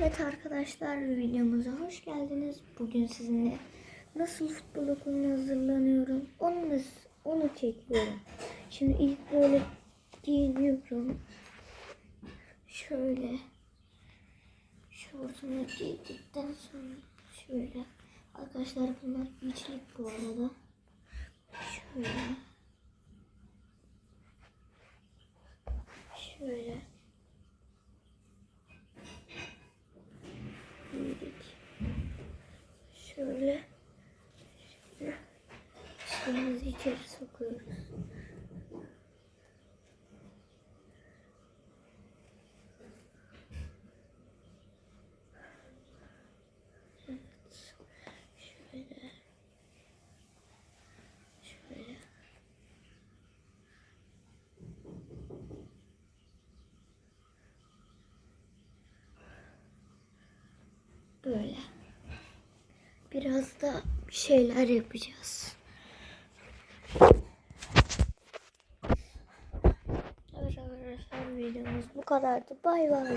Evet arkadaşlar videomuza hoş geldiniz. Bugün sizinle nasıl futbol okuluna hazırlanıyorum onu onu çekiyorum. Şimdi ilk böyle giyiniyorum. Şöyle şortumu giydikten sonra şöyle arkadaşlar bunlar içlik bu arada. Şöyle şöyle Şöyle şöyle şeyimizi içeri sokuyoruz. Böyle. Biraz da bir şeyler yapacağız. Arkadaşlar videomuz bu kadardı. Bay bay.